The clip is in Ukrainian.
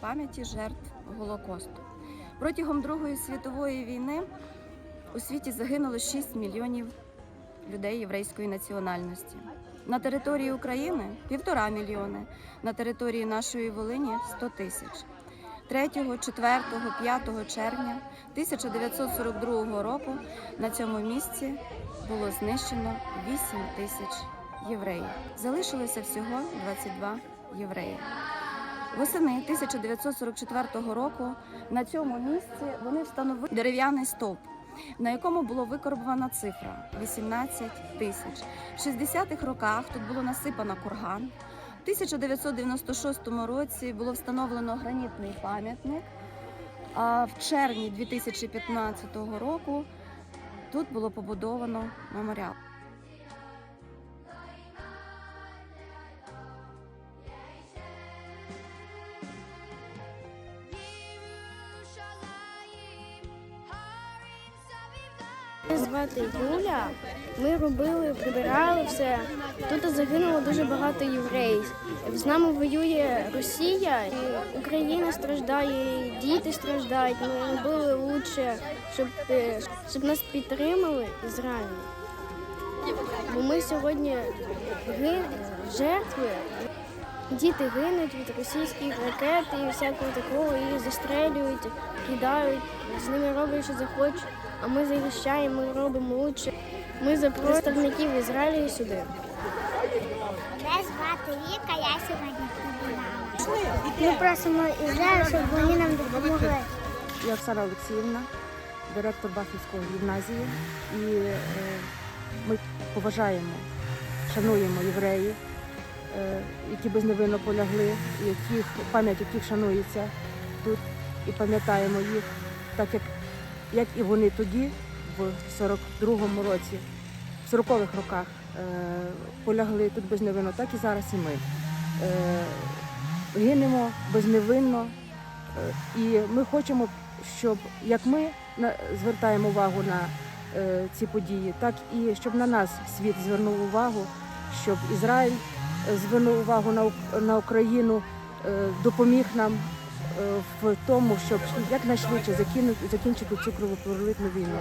пам'яті жертв Голокосту. Протягом Другої світової війни у світі загинуло 6 мільйонів людей єврейської національності. На території України півтора мільйони, на території нашої Волині 100 тисяч. 3, 4, 5 червня 1942 року на цьому місці було знищено 8 тисяч євреїв. Залишилося всього 22 євреї. Восени 1944 року на цьому місці вони встановили дерев'яний стовп, на якому було викорбована цифра 18 тисяч. В 60-х роках тут було насипано курган. В 1996 році було встановлено гранітний пам'ятник. А в червні 2015 року тут було побудовано меморіал. Мене звати Юля. Ми робили, прибирали все. Тут загинуло дуже багато євреїв. З нами воює Росія, і Україна страждає, і діти страждають. Ми робили лучше, щоб, е, щоб нас підтримали Ізраїль. Бо ми сьогодні жертви. Діти гинуть від російських ракет і всякого такого, і застрелюють, кидають, з ними роблять, що захочуть, а ми захищаємо, ми робимо лучше. Ми за представників Ізраїлю сюди. Мене звати Віка, я сьогодні прибирала. Ми просимо Ізраїль, щоб вони нам допомогли. Я Оксана Олексіївна, директор Бахівської гімназії, і е, ми поважаємо, шануємо євреїв, е, які безневинно полягли, яких пам'ять яких шанується тут, і пам'ятаємо їх, так як, як і вони тоді, в 42-му році, в 40-х роках е, полягли тут безневинно, так і зараз і ми. Е, гинемо безневинно. Е, І ми хочемо, щоб як ми звертаємо увагу на ці події, так і щоб на нас світ звернув увагу, щоб Ізраїль звернув увагу на, Україну, допоміг нам в тому, щоб якнайшвидше закінчити цю кровопролитну війну.